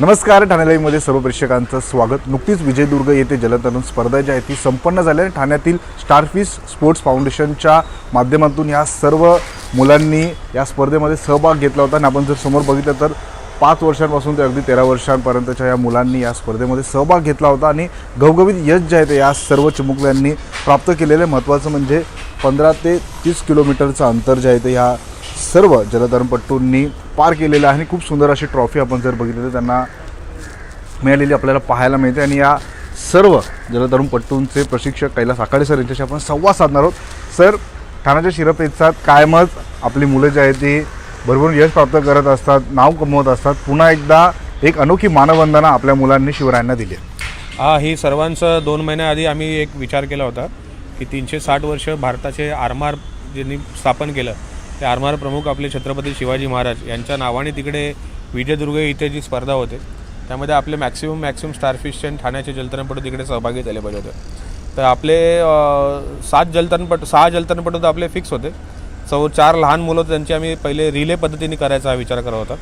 नमस्कार ठाणे लाईव्हमध्ये सर्व प्रेक्षकांचं स्वागत. नुकतीच विजयदुर्ग येथे जलतरण स्पर्धा जी आहे ती संपन्न झाल्या ठाण्यातील स्टारफिश स्पोर्ट्स फाउंडेशनच्या माध्यमातून या सर्व मुलांनी या स्पर्धेमध्ये सहभाग घेतला होता. आणि आपण जर समोर बघितलं तर पाच वर्षांपासून ते अगदी तेरा वर्षांपर्यंतच्या या मुलांनी या स्पर्धेमध्ये सहभाग घेतला होता आणि घवघवीत यश जे आहे ते या सर्व चिमुकल्यांनी प्राप्त केलेलं महत्त्वाचं म्हणजे पंधरा ते तीस किलोमीटरचं अंतर जे आहे ते ह्या सर्व जलतरणपट्टूंनी पार केलेलं आहे. आणि खूप सुंदर अशी ट्रॉफी आपण जर बघितली तर त्यांना मिळालेली आपल्याला पाहायला मिळते. आणि या सर्व जलतरणपट्टूंचे प्रशिक्षक कैलास आखाडे सर यांच्याशी आपण संवाद साधणार आहोत. सर ठाण्याच्या शिरपेचात कायमच आपली मुलं जी आहेत ती भरभरून यश प्राप्त करत असतात नाव कमवत असतात. पुन्हा एकदा एक अनोखी मानवंदना आपल्या मुलांनी शिवरायांना दिली हा ही सर्वांचं दोन महिन्याआधी आम्ही एक विचार केला होता की तीनशे साठ वर्ष भारताचे आरमार ज्यांनी स्थापन केलं ते आरमार प्रमुख आपले छत्रपती शिवाजी महाराज यांच्या नावाने तिकडे विजयदुर्ग इथे जी स्पर्धा होते त्यामध्ये आपले मॅक्सिमम मॅक्सिमम स्टारफिशचे आणि ठाण्याचे जलतरणपटू तिकडे सहभागी झाले पाहिजे होते. तर आपले सात जलतरणपटू सहा जलतरणपटू तर आपले फिक्स होते. चौ चार लहान मुलं त्यांची आम्ही पहिले रिले पद्धतीने करायचा हा विचार करत होता.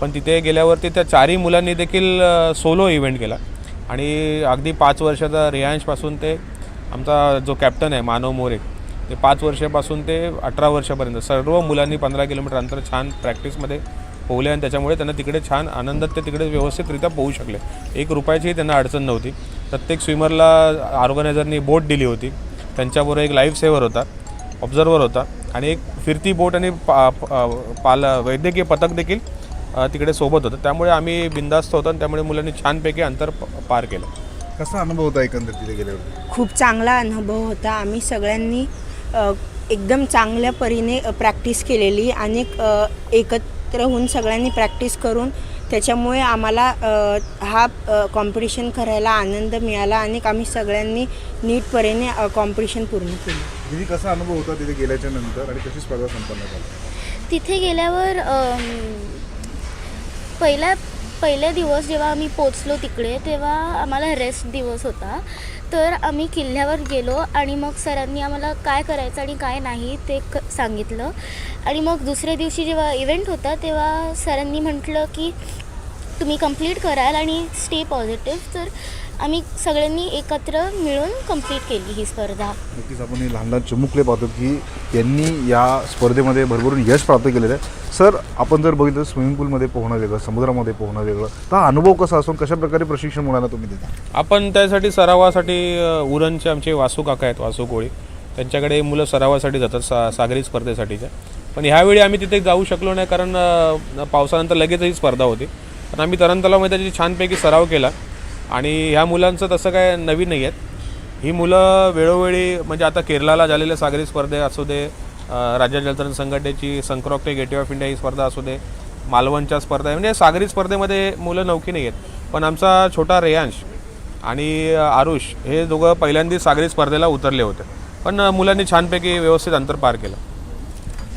पण तिथे गेल्यावरती त्या चारही मुलांनी देखील सोलो इव्हेंट केला. आणि अगदी पाच वर्षाचा रियांशपासून ते आमचा जो कॅप्टन आहे मानव मोरे ते पाच वर्षापासून ते अठरा वर्षापर्यंत सर्व मुलांनी पंधरा किलोमीटर अंतर छान प्रॅक्टिसमध्ये पोहले आणि त्याच्यामुळे त्यांना तिकडे छान आनंदात ते तिकडे व्यवस्थितरित्या पोहू शकले. एक रुपयाचीही त्यांना अडचण नव्हती. प्रत्येक स्विमरला ऑर्गनायझरनी बोट दिली होती. त्यांच्याबरोबर एक लाईफ सेवर होता ऑब्झर्वर होता आणि एक फिरती बोट आणि पा पाल वैद्यकीय पथक देखील तिकडे सोबत होतं. त्यामुळे आम्ही बिंदास्त होतो आणि त्यामुळे मुलांनी छानपैकी अंतर प- पार केलं. कसा अनुभव होता एकंदर तिथे गेल्यावर? खूप चांगला अनुभव होता. आम्ही सगळ्यांनी एकदम चांगल्या परीने प्रॅक्टिस केलेली आणि एकत्र होऊन सगळ्यांनी प्रॅक्टिस करून त्याच्यामुळे आम्हाला हा कॉम्पिटिशन करायला आनंद मिळाला आणि आम्ही सगळ्यांनी नीट परीने कॉम्पिटिशन पूर्ण केलं. दिदी कसा अनुभव होता तिथे गेल्याच्यानंतर आणि कशी स्पर्धा संपन्न झाली? तिथे गेल्यावर अम, पहिल्या पहिल्या दिवस जेव्हा आम्ही पोचलो तिकडे तेव्हा आम्हाला रेस्ट दिवस होता. तर आम्ही किल्ल्यावर गेलो आणि मग सरांनी आम्हाला काय करायचं आणि काय नाही ते क सांगितलं. आणि मग दुसऱ्या दिवशी जेव्हा इव्हेंट होता तेव्हा सरांनी म्हटलं की तुम्ही कंप्लीट कराल आणि स्टे पॉझिटिव्ह तर आम्ही सगळ्यांनी एकत्र मिळून कंप्लीट केली ही स्पर्धा. नक्कीच आपण हे लहान लहान चिमुकले पाहतो की यांनी या स्पर्धेमध्ये भरभरून यश प्राप्त केलेलं आहे. सर आपण जर बघितलं स्विमिंग पूलमध्ये पोहणं वेगळं समुद्रामध्ये पोहणं वेगळं तर हा अनुभव कसा असून कशा प्रकारे प्रशिक्षण मुलांना तुम्ही देता? आपण त्यासाठी सरावासाठी उरणचे आमचे वासू काका आहेत वासू कोळी. त्यांच्याकडे मुलं सरावासाठी जातात सा सागरी स्पर्धेसाठीच्या पण ह्यावेळी आम्ही तिथे जाऊ शकलो नाही कारण पावसानंतर लगेच ही स्पर्धा होती. पण आम्ही तरण तलावमध्ये त्याची छानपैकी सराव केला. आणि ह्या मुलांचं तसं काय नवीन नाही आहेत. ही मुलं वेळोवेळी म्हणजे आता केरळाला झालेल्या सागरी स्पर्धे असू दे राज्य जलतरण संघटनेची संक्रॉक्टे गेटवे ऑफ इंडिया ही स्पर्धा असू दे मालवणच्या स्पर्धा आहे. म्हणजे सागरी स्पर्धेमध्ये मुलं नौकी नाही आहेत. पण आमचा छोटा रेयांश आणि आरुष हे दोघं पहिल्यांदा सागरी स्पर्धेला उतरले होते. पण मुलांनी छानपैकी व्यवस्थित अंतर पार केलं.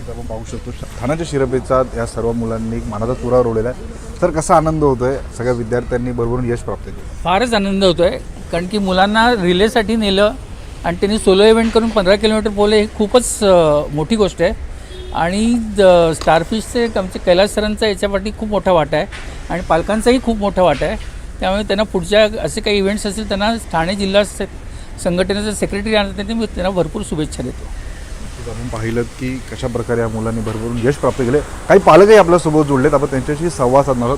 आपण पाहू शकतो. ठाण्याच्या शिरपेचा या सर्व मुलांनी एक मनाचा तुरा रोवलेला आहे. तर कसा आनंद होतोय? सगळ्या विद्यार्थ्यांनी भरभरून यश प्राप्त केलं. फारच आनंद होतो आहे कारण की मुलांना रिलेसाठी नेलं आणि त्यांनी सोलो इव्हेंट करून पंधरा किलोमीटर पोहले ही खूपच मोठी गोष्ट आहे. आणि स्टारफिशचे आमचे कैलास सरांचा याच्यापाठी खूप मोठा वाटा आहे. आणि पालकांचाही खूप मोठा वाटा आहे. त्यामुळे त्यांना पुढच्या असे काही इव्हेंट्स असतील त्यांना ठाणे जिल्हा से संघटनेचा सेक्रेटरी आणतात मी त्यांना भरपूर शुभेच्छा देतो. आपण पाहिलं की कशा प्रकारे या मुलांनी भरभरून यश प्राप्त केले. काही पालकही आपल्यासोबत जोडलेत आपण त्यांच्याशी संवाद साधणार आहोत.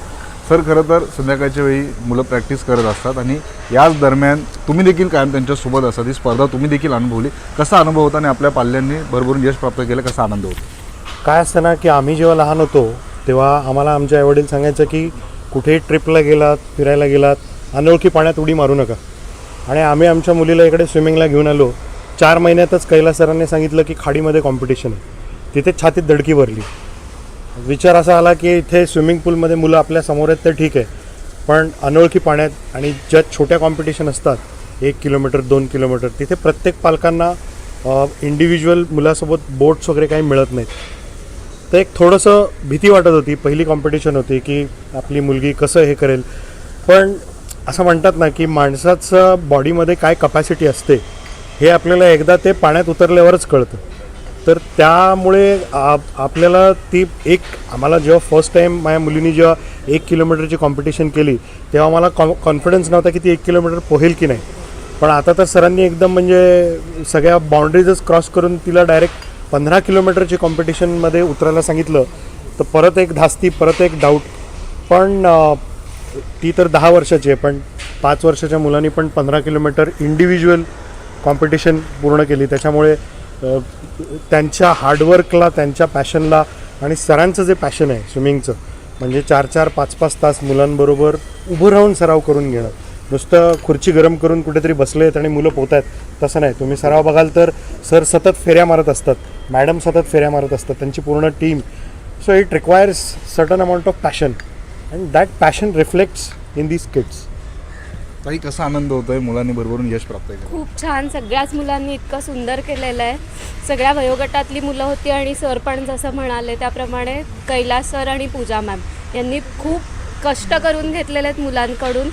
सर खरं तर संध्याकाळच्या वेळी मुलं प्रॅक्टिस करत असतात आणि याच दरम्यान तुम्ही देखील कायम त्यांच्यासोबत असतात ही स्पर्धा तुम्ही देखील अनुभवली. कसा अनुभव होता आणि आपल्या पाल्यांनी भरभरून यश प्राप्त केलं? कसा आनंद होतो? काय असतं ना की आम्ही जेव्हा लहान होतो तेव्हा आम्हाला आमच्या आईवडील सांगायचं की कुठेही ट्रिपला गेलात फिरायला गेलात अनोळखी पाण्यात उडी मारू नका. आणि आम्ही आमच्या मुलीला इकडे स्विमिंगला घेऊन आलो. चार महिन्यातच कैलास सरांनी सांगितलं की खाडीमध्ये कॉम्पिटिशन आहे. तिथे छातीत धडकी भरली. विचार असा आला की इथे स्विमिंग पूलमध्ये मुलं आपल्यासमोर आहेत तर ठीक आहे. पण अनोळखी पाण्यात आणि ज्या छोट्या कॉम्पिटिशन असतात एक किलोमीटर दोन किलोमीटर तिथे प्रत्येक पालकांना इंडिव्हिज्युअल मुलासोबत बोट्स वगैरे काही मिळत नाहीत. तर एक थोडंसं भीती वाटत होती. पहिली कॉम्पिटिशन होती की आपली मुलगी कसं हे करेल. पण असं म्हणतात ना की माणसाचं बॉडीमध्ये काय कपॅसिटी असते हे आपल्याला एकदा ते पाण्यात उतरल्यावरच कळतं. तर त्यामुळे आप आपल्याला ती एक आम्हाला जेव्हा फर्स्ट टाईम माझ्या मुलीने जेव्हा एक किलोमीटरची कॉम्पिटिशन केली तेव्हा मला कॉ कॉन्फिडन्स नव्हता की ती एक किलोमीटर पोहेल की नाही. पण आता तर सरांनी एकदम म्हणजे सगळ्या बाउंड्रीजच क्रॉस करून तिला डायरेक्ट पंधरा किलोमीटरची कॉम्पिटिशनमध्ये उतरायला सांगितलं. तर परत एक धास्ती परत एक डाऊट पण ती तर दहा वर्षाची आहे पण पाच वर्षाच्या मुलांनी पण पंधरा किलोमीटर इंडिव्हिज्युअल कॉम्पिटिशन पूर्ण केली. त्याच्यामुळे त्यांच्या हार्डवर्कला त्यांच्या पॅशनला आणि सरांचं जे पॅशन आहे स्विमिंगचं म्हणजे चार चार पाच पाच तास मुलांबरोबर उभं राहून सराव करून घेणं. नुसतं खुर्ची गरम करून कुठेतरी बसले आहेत आणि मुलं पोहत आहेत तसं नाही. तुम्ही सराव बघाल तर सर सतत फेऱ्या मारत असतात. मॅडम सतत फेऱ्या मारत असतात. त्यांची पूर्ण team so it requires certain amount of passion and that passion reflects in these kids ताई कसा आनंद होतोय? मुलांनी भरभरून यश प्राप्त केलं खूप छान. सगळ्याच मुलांनी इतकं सुंदर केलेलं आहे. सगळ्या वयोगटातली मुलं होती आणि सर पण जसं म्हणाले त्याप्रमाणे कैलास सर आणि पूजा मॅम यांनी खूप कष्ट करून घेतलेले आहेत मुलांकडून.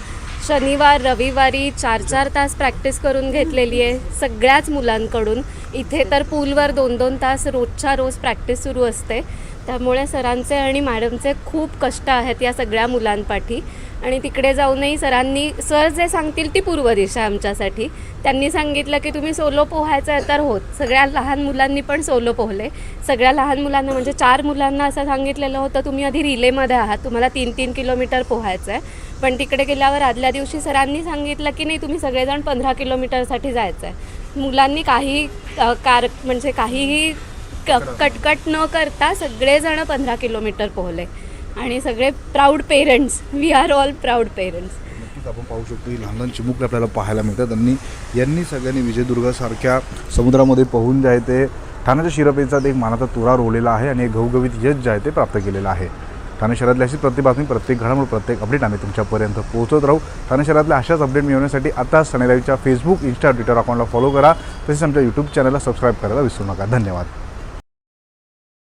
शनिवार रविवारी चार चार तास प्रॅक्टिस करून घेतलेली आहे सगळ्याच मुलांकडून. इथे तर पूलवर दोन दोन तास रोजच्या रोज प्रॅक्टिस सुरू असते. त्यामुळे सरांचे आणि मॅडमचे खूप कष्ट आहेत या सगळ्या मुलांपाठी. आणि तिकडे जाऊनही सरांनी सर जे सांगतील ती पूर्व दिशा आमच्यासाठी. त्यांनी सांगितलं की तुम्ही सोलो पोहायचं आहे तर होत. सगळ्या लहान मुलांनी पण सोलो पोहले. सगळ्या लहान मुलांना म्हणजे चार मुलांना असं सांगितलेलं होतं तुम्ही आधी रिलेमध्ये आहात तुम्हाला तीन तीन किलोमीटर पोहायचं आहे पण तिकडे गेल्यावर आदल्या दिवशी सरांनी सांगितलं की नाही तुम्ही सगळेजण पंधरा किलोमीटरसाठी जायचं आहे मुलांनी काही कार म्हणजे काहीही क कटकट न करता सगळेजण पंधरा किलोमीटर पोहले. आणि सगळे proud parents we are all proud parents नक्कीच आपण पाहू शकतो ही लहान लहान चिमुकले आपल्याला पाहायला मिळतात. त्यांनी यांनी सगळ्यांनी विजयदुर्गासारख्या समुद्रामध्ये पोहून जे आहे ते ठाण्याच्या शिरपेचा एक मानाचा तुरा रोवलेला आहे आणि एक घवघवीत यश जे आहे ते प्राप्त केलेलं आहे. ठाणे शहरातली अशी प्रत्येक बातमी प्रत्येक घडामोड प्रत्येक अपडेट आम्ही तुमच्यापर्यंत पोहोचत राहू. ठाणे शहरातल्या अशाच अपडेट मिळवण्यासाठी आता सनेलाईच्या फेसबुक इन्स्टा ट्विटर अकाउंटला फॉलो करा. तसेच आमच्या यूट्यूब चॅनलला सबस्क्राईब करायला विसरू नका. धन्यवाद.